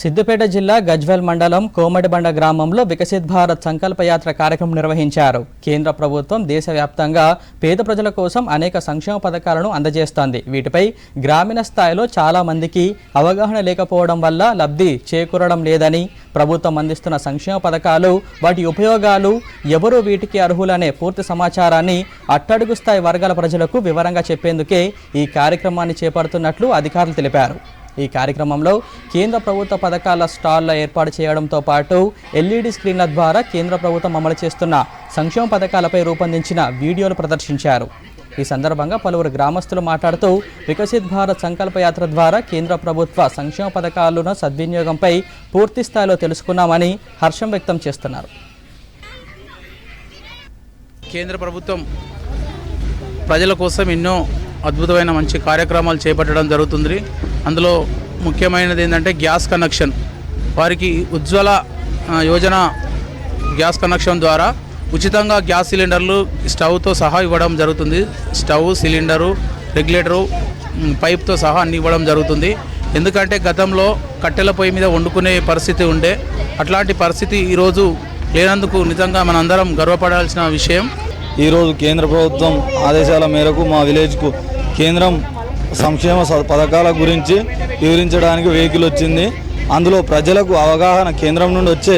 సిద్దిపేట జిల్లా గజ్వెల్ మండలం కోమటిబండ గ్రామంలో వికసిత్ భారత్ సంకల్పయాత్ర కార్యక్రమం నిర్వహించారు. కేంద్ర ప్రభుత్వం దేశవ్యాప్తంగా పేద ప్రజల కోసం అనేక సంక్షేమ పథకాలను అందజేస్తోంది. వీటిపై గ్రామీణ స్థాయిలో చాలా మందికి అవగాహన లేకపోవడం వల్ల లబ్ధి చేకూరడం లేదని ప్రభుత్వం అందిస్తున్న సంక్షేమ పథకాలు వాటి ఉపయోగాలు ఎవరు వీటికి అర్హులనే పూర్తి సమాచారాన్ని అట్టడుగు స్థాయి వర్గాల ప్రజలకు వివరంగా చెప్పేందుకే ఈ కార్యక్రమాన్ని చేపడుతున్నట్లు అధికారులు తెలిపారు. ఈ కార్యక్రమంలో కేంద్ర ప్రభుత్వ పథకాల స్టాళ్ళ ఏర్పాటు చేయడంతో పాటు ఎల్ఈడి స్క్రీన్ల ద్వారా కేంద్ర ప్రభుత్వం అమలు చేస్తున్న సంక్షేమ పథకాలపై రూపొందించిన వీడియోలు ప్రదర్శించారు. ఈ సందర్భంగా పలువురు గ్రామస్తులు మాట్లాడుతూ వికసిత్ భారత్ సంకల్ప యాత్ర ద్వారా కేంద్ర ప్రభుత్వ సంక్షేమ పథకాలను సద్వినియోగంపై పూర్తి స్థాయిలో తెలుసుకున్నామని హర్షం వ్యక్తం చేస్తున్నారు. కేంద్ర ప్రభుత్వం ప్రజల కోసం ఎన్నో అద్భుతమైన మంచి కార్యక్రమాలు చేపట్టడం జరుగుతుంది. అందులో ముఖ్యమైనది ఏంటంటే గ్యాస్ కనెక్షన్. వారికి ఉజ్వల యోజన గ్యాస్ కనెక్షన్ ద్వారా ఉచితంగా గ్యాస్ సిలిండర్లు స్టవ్తో సహా ఇవ్వడం జరుగుతుంది. స్టవ్ సిలిండరు రెగ్యులేటరు పైప్తో సహా అన్ని ఇవ్వడం జరుగుతుంది. ఎందుకంటే గతంలో కట్టెల పొయ్యి మీద వండుకునే పరిస్థితి ఉండే. అట్లాంటి పరిస్థితి ఈరోజు లేనందుకు నిజంగా మనందరం గర్వపడాల్సిన విషయం. ఈరోజు కేంద్ర ప్రభుత్వం ఆదేశాల మేరకు మా విలేజ్కు కేంద్రం సంక్షేమ పథకాల గురించి వివరించడానికి వెహికల్ వచ్చింది. అందులో ప్రజలకు అవగాహన కేంద్రం నుండి వచ్చే